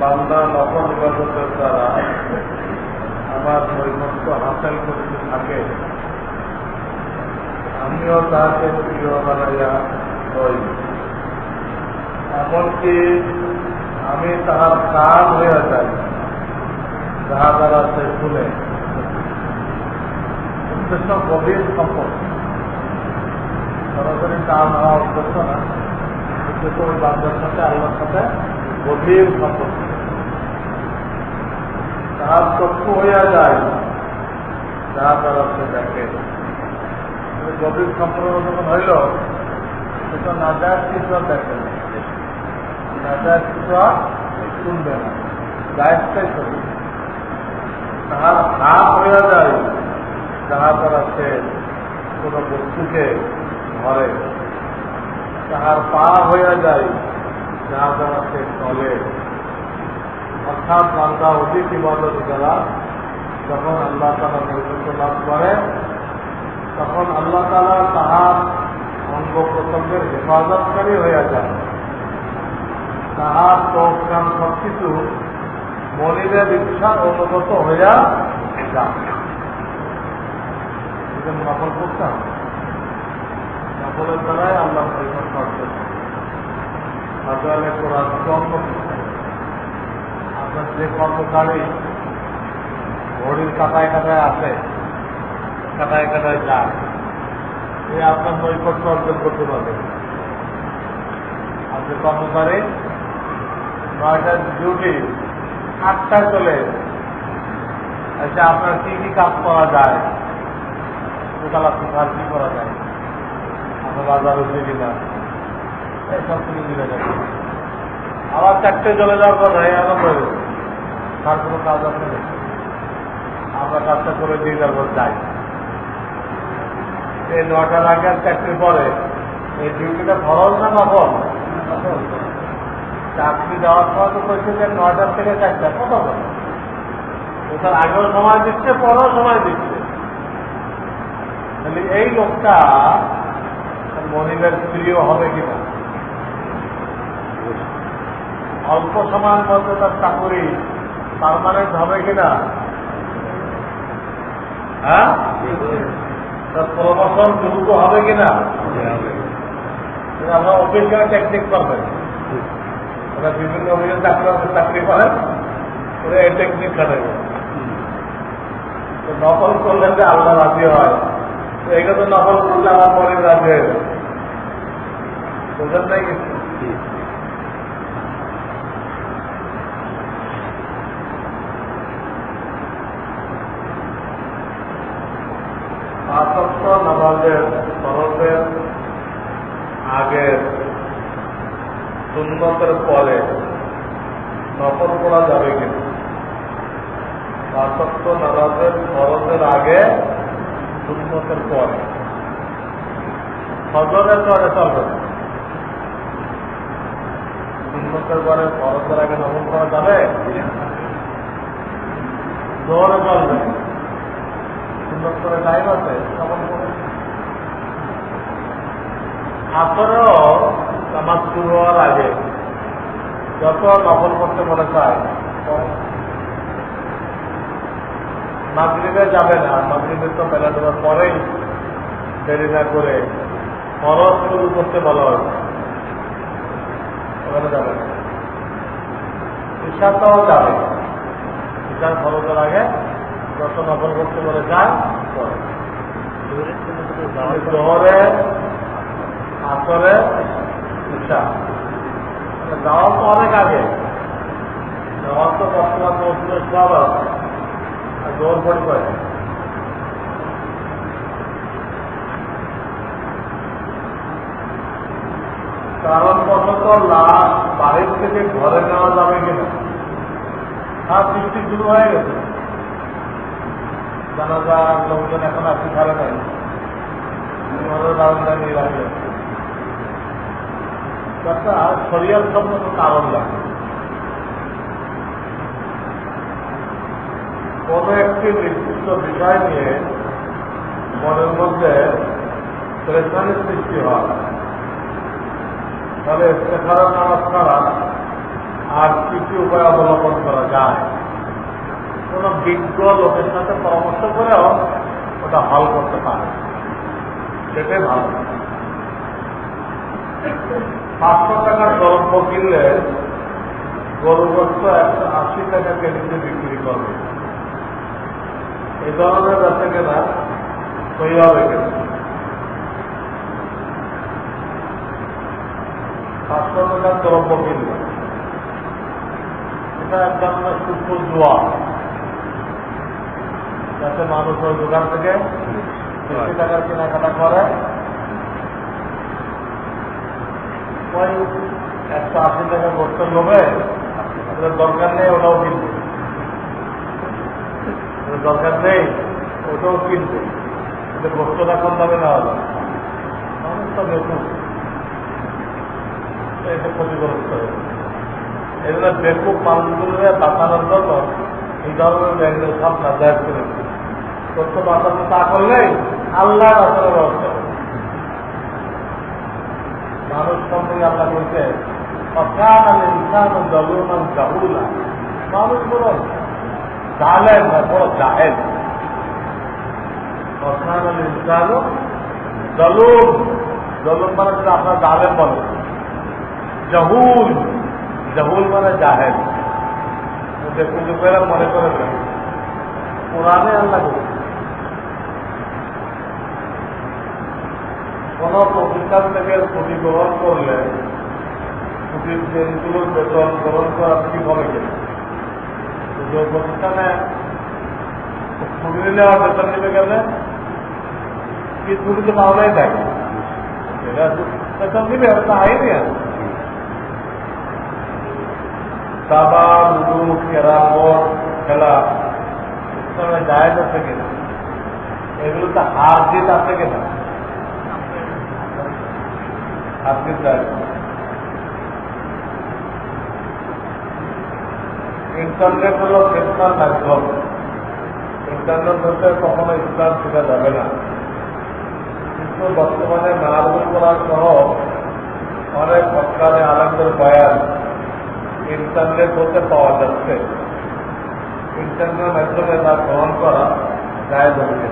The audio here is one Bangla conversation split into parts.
বান্দা নকল ইবাদতের দ্বারা আমার নৈমত্য হাসিল করতে থাকে আমিও তাহাকে প্রিয় বানাইয়া হই এমনকি আমি তাহার কান হইয়া যাই, যাহা দ্বারা সে শুনে। উদ্দেশ্য গভীর সম্পর্ক সরাসরি কান হওয়া উদ্দেশ্য না। উদ্দেশ্য ওই হইয়া যায় সে দেখে। কিন্তু গভীর সম্পর্ক যখন হইল, সেটা না যায় কিছু দেখে না। না যায় কিছু না। গায়কটাই চলবে তাহার হাত হইয়া যায়, যাহা সে কোনো বস্তুকে ধরে। তাহার পা হইয়া যায় যাহা দ্বারা সে চলে। অর্থাৎ বান্দা অধিক ইবাদত দ্বারা যখন আল্লাহ তালা নৈপুণ্য লাভ করে, তখন আল্লাহ তালা তাহার অঙ্গ প্রত্যঙ্গের হেফাজতকারী হইয়া যায়। তাহার চোখ কান সব কিছু মনিরের ইচ্ছা অনুগত হইয়া যায়। নকল করতে হবে। নকলের দ্বারাই আল্লাহ পরিমাণ করতে হাজারে কোরআন কর্ম আপনার যে কর্মচারী ঘড়ির কাটায় কাটায় আসে, কাটায় কাটায় যায় সে আপনার নৈকট্য অর্জন করতে পারবে। যে কর্মচারী নয়টার ডিউটি, আটটায় চলে আচ্ছা আপনার কি কি কাজ করা যায় দোতলা সুখার কি করা যায়। আপনার বাজার হচ্ছে কিনা? এইসব কিছু দিলে যাবে আবার চারটে চলে যাওয়ার কথা এই আনন্দ হয়ে। তার কোনো কাজ আছে আমরা কাজটা করে দিয়ে তারপর যাই। এই নটার আগে আর চারটের পরে। এই ডিউটিটা ফরজ না নকল চাকরি দেওয়ার সময় তো কইছে যে নয়টার থেকে চারটা, কত করে তার আগেও সময় দিচ্ছে, পরেও সময় দিচ্ছে। তাহলে এই লোকটা মহিলার প্রিয় হবে কিনা? অল্প সময়ের মধ্যে তার চাকরি পারমানেন্ট হবে কিনা? হ্যাঁ? তার হবে কিনা? আমরা অফিসিয়াল টেকনিক করবেন ওরা বিভিন্ন অভিযোগ চাকরি চাকরি করেন, ওরা এই টেকনিক খাটাবে নকল করলে যে আল্লাহ রাজি হয়, তো নকল করলে আমার পরে রাজি হয়ে যাবে। কিছু নামাজের ফরজের আগের সুন্নতের পরে নকল করা যাবে কিনা পাঁচত্ব নামাজের ফরজের আগে সুন্নতের পরে। ফজরের পরে চলবে না। সুন্নতের পরে ফরজের আগে নকল করা যাবে? জোরে চলবে টাইম আছে আসরেও শুরু হওয়ার আগে যত নকল করতে মনে চায় মাগরিবে যাবে না। মাগরিবে তো মেলা দেওয়ার পরেই দেরি না করে খরচ শুরু করতে বলা হয়েছে। ওখানে যাবে না। ঈশাটাও যাবে। ঈশার আগে যত নকল করতে বলে যায়। জোহরে আসরে ঈশা মানে যাওয়ার তো অনেক আগে। যাওয়ার তো বর্তমান মৌসুমের সব আছে আর জোর করে কারণ বশত লাশ বাড়ির থেকে ঘরে নেওয়া যাবে কিনা? আর বৃষ্টি শুরু হয়ে গেছে। জানাজা লোকজন এখন আসতে পারে নাই। শরিয়ার সম্মত কারণ লাগে কোন একটি নির্দিষ্ট বিষয় নিয়ে মনের মধ্যে প্রেশারের সৃষ্টি হয়। তাহলে ইস্তেখারা নামাজ ছাড়া আর কি কি উপায় অবলম্বন করা যায়। কোন বিজ্ঞ লোকের সাথে পরামর্শ করেও ওটা হল করতে পারে। সেটাই ভালো। পাঁচশো টাকার দ্রব্য কিনলে গরু গোস্ত একশো আশি টাকা কেজিতে বিক্রি করবে। এই ধরনের বেচা কেনা সই হবে কেন পাঁচশো টাকার দ্রব্য কিনলে এটা এক ধরনের সূক্ষ্ম জোয়া যাতে মানুষ ওই দোকান থেকে বেশি টাকার কেনাকাটা করে। ওই একশো আশি টাকা করতে ওদের দরকার নেই ওটাও কিনবে। দরকার নেই ওটাও কিনবে। বস্তুটা কম দামে নেওয়া যায় মানুষ তো বেকুব। এটা ক্ষতিগ্রস্ত হয়ে জন্য বেকুব মানুষগুলোকে বাঁচানোর জন্য এই ধরনের ব্যাংকের সব নাজায় করে তথ্য বাঁচানো তা করলেই আল্লাহ বাঁচানোর ব্যবস্থা মানুষ সম্পর্কে আল্লাহ বলছে জাহুলা। জাহেল। মানে আপনার জালেম বলে। জাহুল জাহুল মানে জাহেল দেখুন লোকেরা মনে করে না কোরআনে আল্লাহ বলছে কোন প্রতিষ্ঠান থেকে ছুটি গ্রহণ করলে ছুটির দিনগুলোর বেতন গ্রহণ করা কি হবে কিনা যে প্রতিষ্ঠানে ছুটি নেওয়ার বেতন নেবে গেলে কি ছুটি তো পাওয়াই থাকে এটা বেতন নিবে ওটা আইনি আছে দাবা লুডু খেলা ইসলামে জায়েজ আছে কিনা? হার জিত আছে কিনা? ইন্টারনেট হল ফেসনার মাধ্যম। ইন্টারনেট হতে কখনো ইসলাম শেখা যাবে না। কিন্তু বর্তমানে নারগুল করার সহ অনেক সরকারে আনন্দের বয়ান ইন্টারনেট হতে পাওয়া যাচ্ছে। ইন্টারনেটের মাধ্যমে তা গ্রহণ করা যায় হয়ে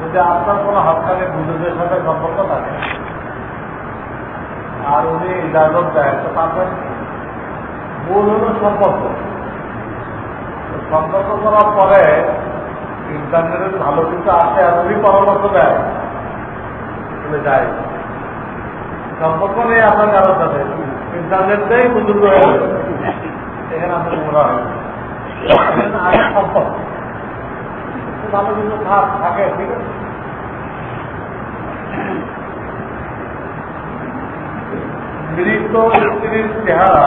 যদি আপনার কোনো হাতখানি বুঝুদের সাথে সম্পর্ক থাকে, আর উনি ইজাজত দেয়, তো পাবেন মূল হল সম্পর্ক। সম্পর্ক করার পরে ইন্টারনেটের ভালো কিছু আছে আর উনি পরামর্শ দেয় যায় সম্পর্ক নেই আপনার কারোর সাথে। ইন্টারনেটটাই বুজুর্গ এখানে মৃত স্ত্রীর চেহারা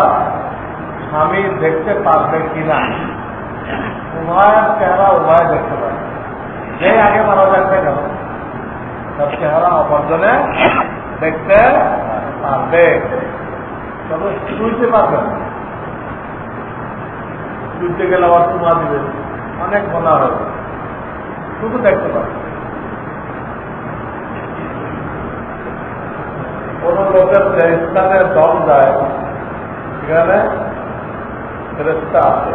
স্বামী দেখতে পারবে কিনা উভয়ের চেহারা উভয় দেখতে পারবে। যে আগে মারা যাচ্ছে কেন? তার চেহারা অপরজনে দেখতে পারবে। শুনতে পারবে না। শুনতে গেলে আবার তোমা দিবে। অনেক মনে হয় শুধু দেখতে পারবে কোন লোকের যে স্থানে দম যায়, সেখানে ফেরেস্তা আছে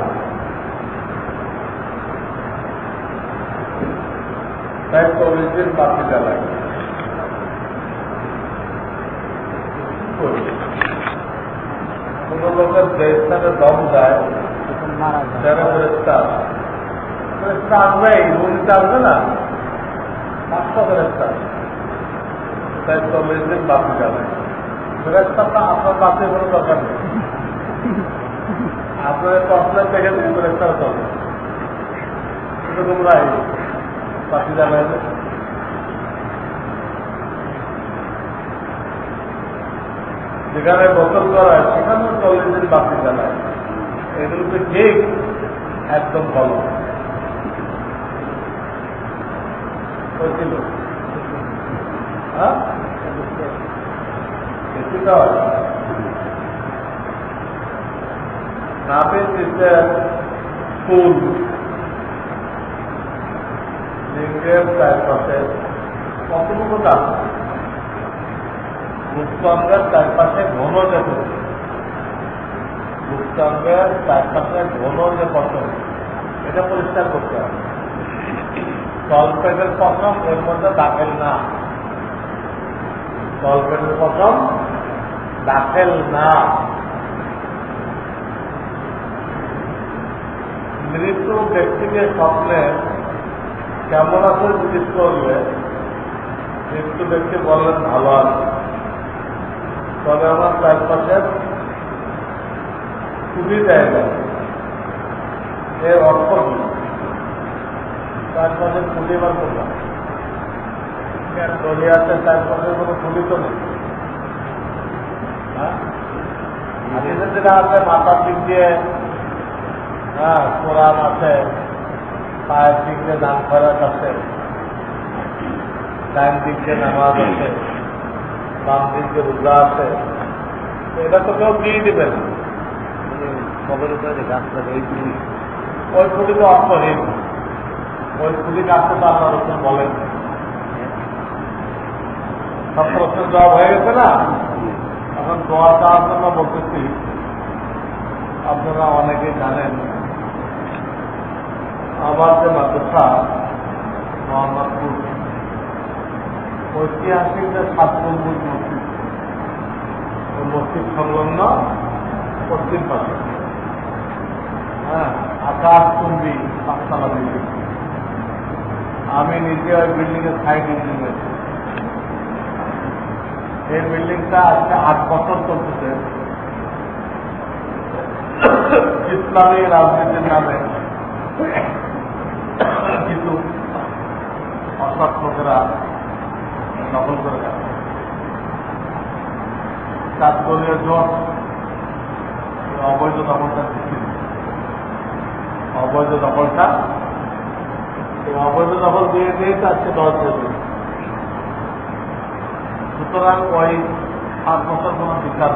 তাই চল্লিশ দিন বাতি জ্বালায় কোন লোকের যে স্থানে দম যায়। সেখানে ফেরেস্তা ফেরেস্তা আসবেই রুমটা আসবে না। পাঁচটা ফেরেস্তা তাই চল্লিশ দিন বাতি জ্বালায় ফেরেস্তাটা আপনার কোনো দরকার নেই। থেকে তুমি ফেরেস্তার চলবে কিন্তু তোমরা জ্বালাইবে যেখানে গোসল করা হয়, সেখানেও চল্লিশ দিন বাতি জ্বালায় এগুলোকে ঠিক একদম ভালো চারপাশে কতটুকু দাম মুস্তঙ্গের চারপাশে ঘন এটা পরিষ্কার করতে হবে। এর মধ্যে দাখেল না। তলপেটের দাখেল না। ব্যক্তিকে স্বপ্নে কেমন আছে জিজ্ঞেস করলে, মৃত্যু ব্যক্তি বললেন, ভালো আছে। তবে আমার চারপাশের খুবই না এর অর্থ কি? চারপাশের খুঁটি বার করলাম দলি আছে চারপাশের কোনো খুঁটি তো নেই। হ্যাঁ? যেটা আছে, মাথার দিক দিয়ে হ্যাঁ কোরআন আছে, পায়ের দিক দিয়ে দান খরাত আছে ডান দিক দিয়ে নামাজ আছে। বাম দিক দিয়ে রোজা আছে এটা তো কেউ দিয়ে দিবে না। এই ওই খুঁটি তো অর্থহীন। ওই তো আপনার বলেন। সব প্রশ্নের জবাব হয়ে গেছে না? এখন দোয়া চাওয়ার জন্য বলতেছি। আপনারা অনেকেই জানেন আমার যে মাদ্রাসা, মোহাম্মদপুর ঐতিহাসিক যে সাত গম্বুজ মসজিদ মসজিদ সংলগ্ন পশ্চিম পাশে। হ্যাঁ আকাশ চুম্বি পাঁচতলা বিল্ডিং আমি নিজে ওই বিল্ডিং এর সাইড ইঞ্জিনিয়ার এই বিল্ডিংটা আজকে আট বছর চলতেছে। ইসলামী রাজনীতির নামে। কিছু অসৎ লোকেরা দখল করে জোট অবৈধ দখলটা করেছে। অবৈধ দখলটা অবৈধ দখল দিয়ে দিয়ে আজকে দশ দেবে সুতরাং ওই বছর বিচার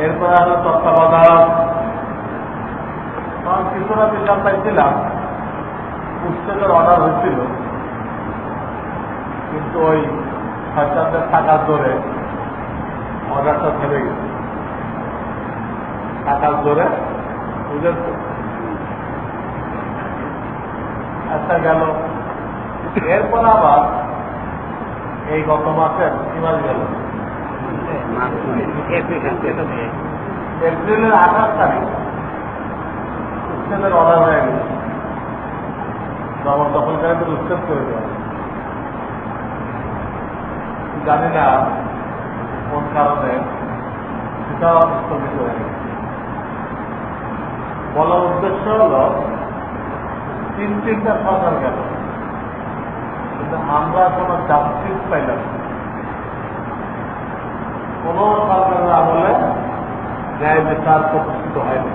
এরপরে তত্ত্বাবধায়ক কিছুটা বিচার পাইছিলাম। পুস্তকের অর্ডার হয়েছিল। কিন্তু ওই সরকারদের টাকার দরে অর্ডারটা থেমে গেছে। টাকার দরে বুঝলেন তো একটা গেল। এরপর আবার এই গত মাসে মাস গেল। এপ্রিলের আঠাশ তারিখ উচ্ছেদের অর্ডার হয়ে গেছে। জবরদখলকারীদের উচ্ছেদ করে দেওয়া। জানি না কোন কারণে সেটাও স্থগিত হয়ে গেছে। বলার উদ্দেশ্য হল, তিন তিনটা সরকার গেল। কিন্তু আমরা কোনো জাস্টিস পাইলাম না। কোন সরকারের আমলে ন্যায় বিচার প্রতিষ্ঠিত হয়নি।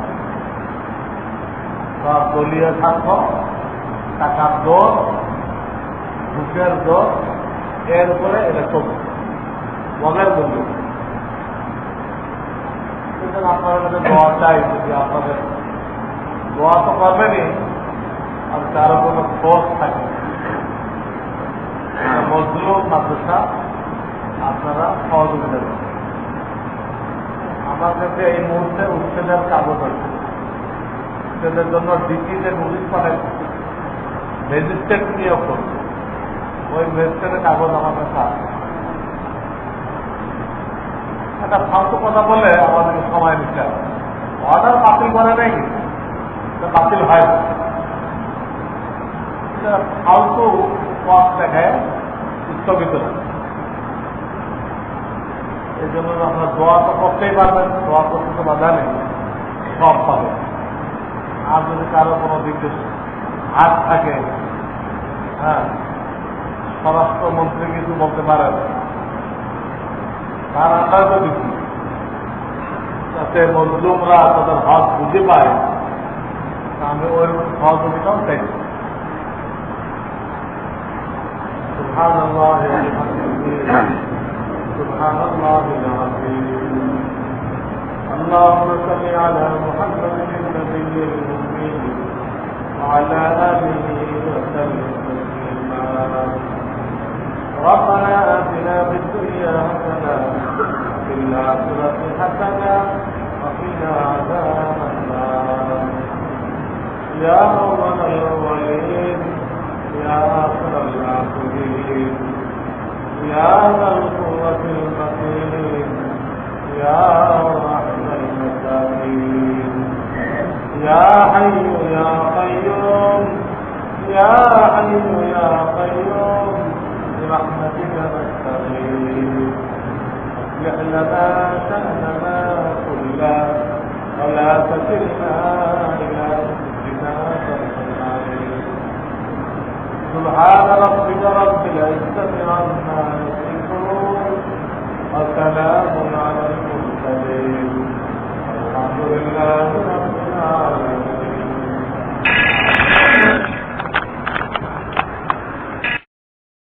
সব দলীয় স্বার্থ, টাকার দোষ ঘুষের দোষ এর উপরে এটা চলছে মগের মূল্য। সুতরাং আপনাদের আপনারা সহযোগিতা আমার কাছে এই মুহূর্তে উচ্ছেদের কাগজ আছে। উচ্ছেদের জন্য ডিপিতে নোটিশ পাঠাই ম্যাজিস্ট্রেট নিয়োগ করছে ওই ম্যাজিস্ট্রেটের কাগজ আমার কাছে আছে। একটা ফালতু কথা বলে আমাদেরকে সময় নিতে হবে। অর্ডার বাতিল করে নেই বাতিল হয় না। ফালতু পথ দেখায় স্থগিত এই জন্য আপনার দোয়া তো করতেই পারবেন, দোয়া করতে তো বাধা নেই। সব পাবে আর যদি কারও কোনো দিকে হাত থাকে হ্যাঁ স্বরাষ্ট্রমন্ত্রী কিছু বলতে পারেন তার আন্দাজ তো দিচ্ছি যাতে মজলুমরা তাদের হক বুঝে পায় তা আমি ওই সহযোগিতাও চাইছি سبحان الله وبحمده سبحان الله العظيم اللهم صل على محمد النبي الأمي وعلى آله وسلم تسليما ربنا آتنا في الدنيا حسنة حسنة وقنا عذاب النار. يا أول الأولين يا آخر الآخرين يا ذا القوة المتين يا رحم المساكين يا حي يا قيوم يا حي يا قيوم. برحمتك نستغيث يعلم شأننا كلا ولا تكلنا إلى أنفسنا طرفا سبحان ربك رب العزة عما يصفون وسلام على المرسلين الحمد لله رب